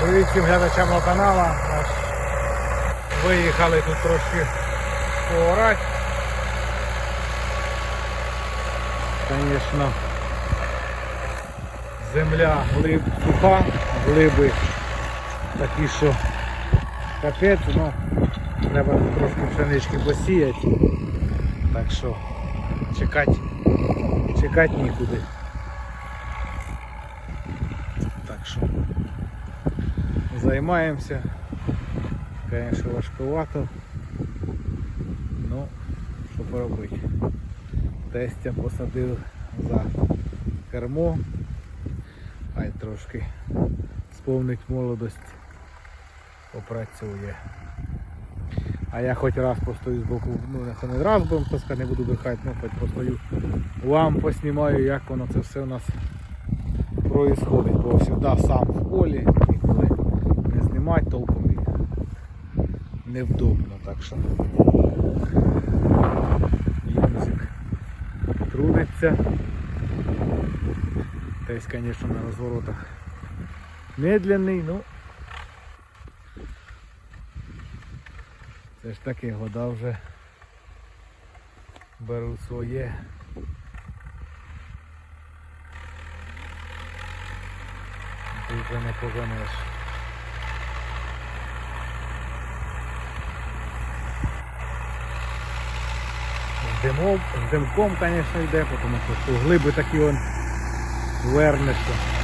Привіт глядачам мого каналу. Виїхали тут трошки поорати. Звісно, земля глиб суха, глиби такі, що капець, ну треба трошки пшенички посіяти. Так що чекати, чекати нікуди. Так що займаємося. Звісно, важкувато. Ну, що поробити. Тестя посадив за кермо. Хай трошки сповнить молодость, попрацює. А я хоч раз постою з боку, ну не не раз будемо таскати, не буду брехати, ну хоч постою вам поснімаю, як воно це все у нас происходить, бо завжди сам в полі, знімати толком і невдобно, так що Юмзик трудиться. Десь, звісно, на розворотах медленний, ну це ж таки года вже беруть своє. Дуже не поженеш. З димом, з димком, звісно, йде, тому що що глиби такі он вернешся.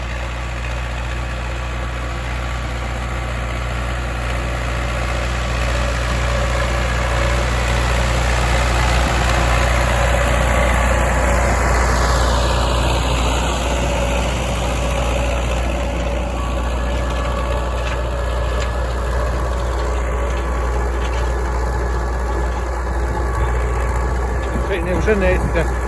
Не вженеться.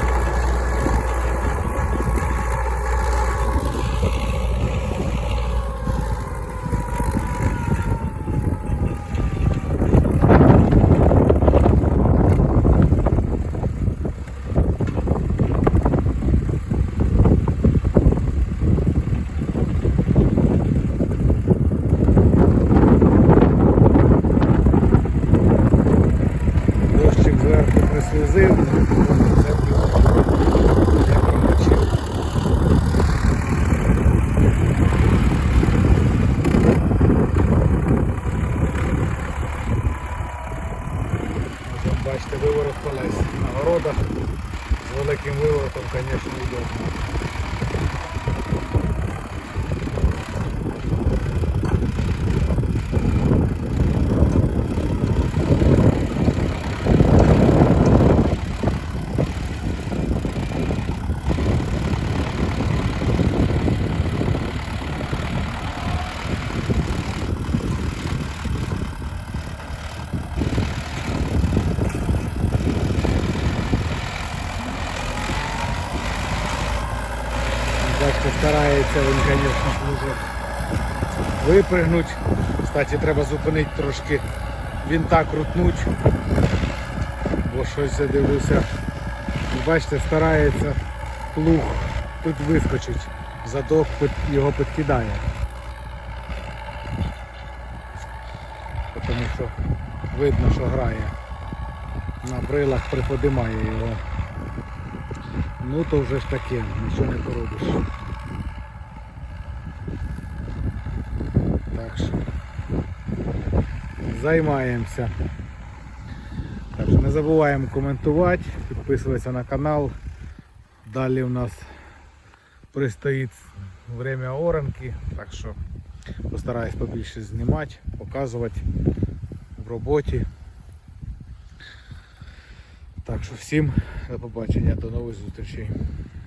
інтенсивно, це я промочив. Бачите, виворот колес на городах з великим виворотом, звісно, йде. Бачите, старається він, звісно, дуже випригнути. Кстати, треба зупинити трошки вінта крутнуть. Бо щось я дивлюся. Бачите, старається плуг тут вискочить. Задок його підкидає. Тому що видно, що грає. На брилах приподимає його. Ну то вже ж таке, нічого не поробиш. Що займаємося. Так що не забуваємо коментувати, підписуватися на канал. Далі у нас пристоїть время оранки, так що постараюсь побільше знімати, показувати в роботі. Так що всім до побачення, до нових зустрічей.